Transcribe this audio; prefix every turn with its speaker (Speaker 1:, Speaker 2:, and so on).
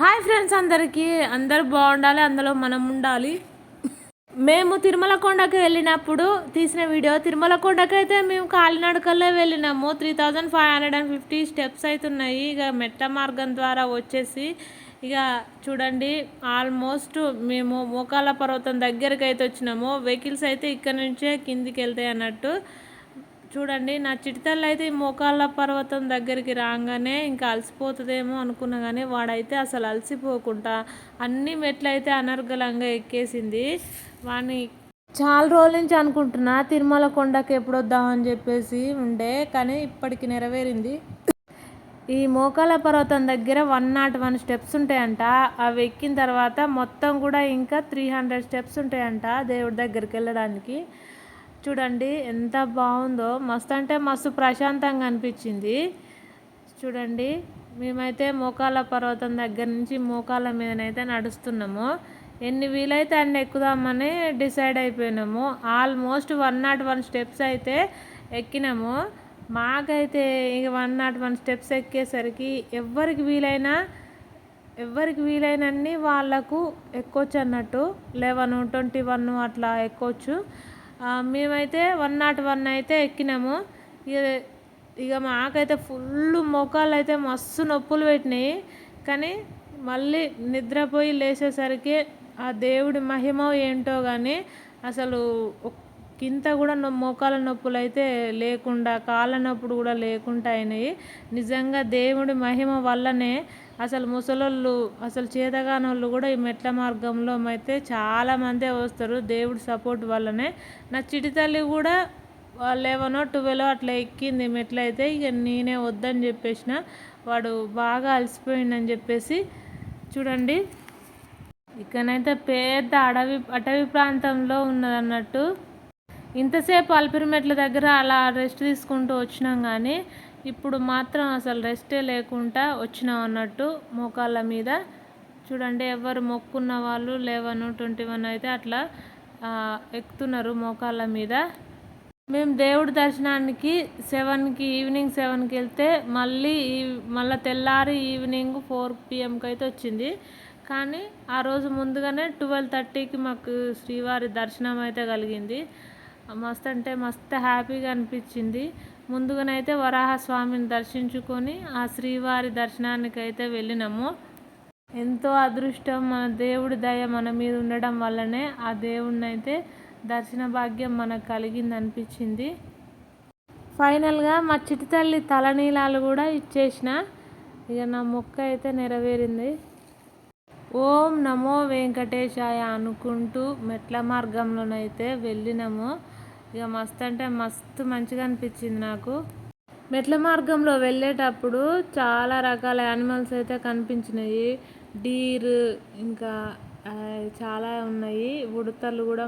Speaker 1: Hi friends అందరికీ. అందరు బాగుండాలి అందులో మనం ఉండాలి. మేము తిరుమల కొండకు వెళ్ళినప్పుడు తీసిన వీడియో. తిరుమల కొండకు అయితే మేము కాలినడకల్లో వెళ్ళినాము. Three thousand five hundred and fifty steps అవుతున్నాయి ఇక మెట్ట మార్గం ద్వారా వచ్చేసి ఇక చూడండి ఆల్మోస్ట్ మేము మోకాల పర్వతం దగ్గరికి అయితే వచ్చినాము. వెహికల్స్ అయితే ఇక్కడ నుంచే కిందికి వెళ్తాయి అన్నట్టు. చూడండి నా చిటితల్లి అయితే ఈ మోకాళ్ళ పర్వతం దగ్గరికి రాగానే ఇంకా అలసిపోతుందేమో అనుకున్నా కానీ వాడైతే అసలు అలసిపోకుండా అన్ని మెట్లయితే అనర్గళంగా ఎక్కేసింది. వాడిని చాలా రోజుల నుంచి అనుకుంటున్నా తిరుమల కొండకి ఎప్పుడు వద్దామని చెప్పేసి ఉండే కానీ ఇప్పటికి నెరవేరింది. ఈ మోకాల పర్వతం దగ్గర వన్ నాట్ వన్ స్టెప్స్ ఉంటాయంట. అవి ఎక్కిన తర్వాత మొత్తం కూడా ఇంకా త్రీ హండ్రెడ్ స్టెప్స్ ఉంటాయంట దేవుడి దగ్గరికి వెళ్ళడానికి. చూడండి ఎంత బాగుందో. మస్తు అంటే మస్తు ప్రశాంతంగా అనిపించింది. చూడండి మేమైతే మోకాల పర్వతం దగ్గర నుంచి మోకాల మీదనైతే నడుస్తున్నాము. ఎన్ని వీలైతే అన్ని ఎక్కుదామని decide అయిపోయినాము. Almost one not one steps అయితే ఎక్కినాము. మాకైతే ఇక వన్ నాట్ వన్ స్టెప్స్ ఎక్కేసరికి ఎవరికి వీలైనా ఎవరికి వీలైనన్ని వాళ్ళకు ఎక్కొచ్చు అన్నట్టు లెవెన్ ట్వంటీ వన్ అట్లా ఎక్కొచ్చు. మేమైతే వన్ నాట్ వన్ అయితే ఎక్కినాము. ఇక ఇక మాకైతే ఫుల్ మోకాళ్ళు అయితే మస్తు నొప్పులు పెట్టినాయి. కానీ మళ్ళీ నిద్రపోయి లేచేసరికి ఆ దేవుడి మహిమ ఏంటో కానీ అసలు ఇంత కూడా మోకాల నొప్పులు అయితే లేకుండా కాళ్ళ నొప్పులు కూడా లేకుండా అయినాయి. నిజంగా దేవుడి మహిమ వల్లనే అసలు ముసలోళ్ళు అసలు చేతగానోళ్ళు కూడా ఈ మెట్ల మార్గంలో అయితే చాలామందే వస్తారు దేవుడి సపోర్ట్ వల్లనే. నా చిటి తల్లి కూడా లెవెనో ట్వెల్వ్ అట్లా ఎక్కింది మెట్ల అయితే ఇక నేనే వద్దని చెప్పేసిన. వాడు బాగా అలసిపోయిందని చెప్పేసి చూడండి. ఇక్కడైతే పెద్ద అడవి అటవీ ప్రాంతంలో ఉన్నదన్నట్టు. ఇంతసేపు అల్పిరిమెట్ల దగ్గర అలా రెస్ట్ తీసుకుంటూ వచ్చినాం కానీ ఇప్పుడు మాత్రం అసలు రెస్టే లేకుండా వచ్చినాం అన్నట్టు మోకాళ్ళ మీద. చూడండి ఎవరు మొక్కున్న వాళ్ళు లేవను ట్వంటీ వన్ అయితే అట్లా ఎక్కుతున్నారు మోకాళ్ళ మీద. మేము దేవుడి దర్శనానికి సెవెన్కి ఈవినింగ్ సెవెన్కి వెళ్తే మళ్ళీ మళ్ళీ తెల్లారి ఈవినింగ్ ఫోర్ పిఎంకి అయితే వచ్చింది. కానీ ఆ రోజు ముందుగానే ట్వెల్వ్ థర్టీకి మాకు శ్రీవారి దర్శనం అయితే కలిగింది. మస్తు అంటే మస్తు హ్యాపీగా అనిపించింది. ముందుగానైతే వరాహస్వామిని దర్శించుకొని ఆ శ్రీవారి దర్శనానికి అయితే వెళ్ళినాము. ఎంతో అదృష్టం మన దేవుడి దయ మన మీద ఉండడం వల్లనే ఆ దేవుడిని అయితే దర్శన భాగ్యం మనకు కలిగింది అనిపించింది. ఫైనల్గా మా చిటి తల్లి తలనీలాలు కూడా ఇచ్చేసిన. ఇక నా మొక్క అయితే నెరవేరింది. ఓం నమో వెంకటేశాయ అనుకుంటూ మెట్ల మార్గంలోనైతే వెళ్ళినాము. ఇక మస్తు అంటే మస్తు మంచిగా అనిపించింది నాకు. మెట్ల మార్గంలో వెళ్ళేటప్పుడు చాలా రకాల యానిమల్స్ అయితే కనిపించినాయి. డీర్ ఇంకా చాలా ఉన్నాయి. ఉడతలు కూడా